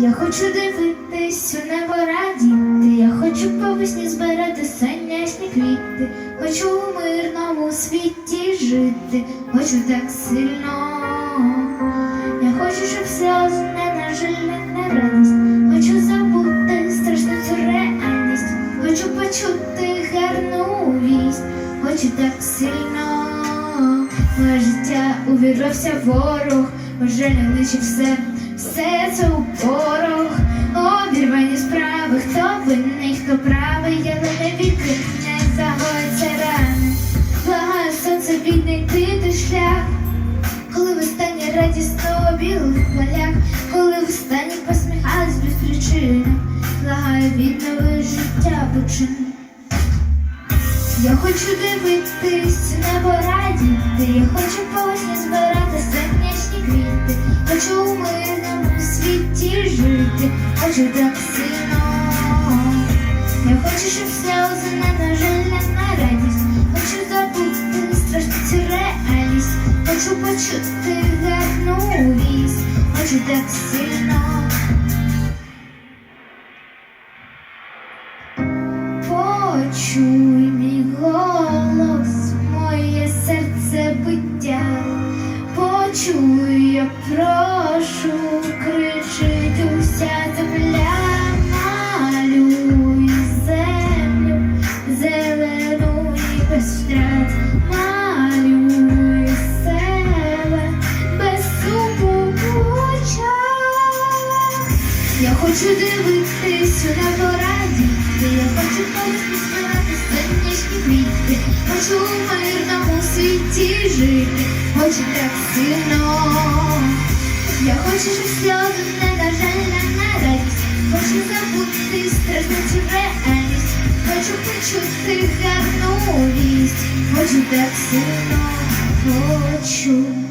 Я хочу дивитись у небо радіти, я хочу по весні збирати сонячні квіти, хочу у мирному світі жити, хочу так сильно. Я хочу, щоб сльози не на жаль, не на радість, хочу забути страшну цю реальність, хочу почути гарну вість, хочу так сильно. Моє життя увірвався ворог, вже не лишив все, це у порох. Обірвані справи, хто винний, хто правий, але не віки, не загоїться рани. Благаю сонце віднайти шлях. Коли в останній радісно у білих полях, коли в останній посміхались без причини, благаю віднови життя почин. Я хочу дивитись небо радіти, я хочу по збирати жити, хочу так сильно. Я хочу, щоб сльози не на жаль, не на радість, хочу забути страшну реальність, хочу почути гарну вість, хочу так сильно. Почуй мій голос, моє серце биття, почуй, я прошу, хочу дивитись у небо радіти, я хочу збирати сонячні квіти, хочу у мирному світі жити, хочу так сильно. Я хочу, щоб сльози не на не на радість, хочу забути цю реальність, хочу почути гарну вість, хочу так сильно, хочу.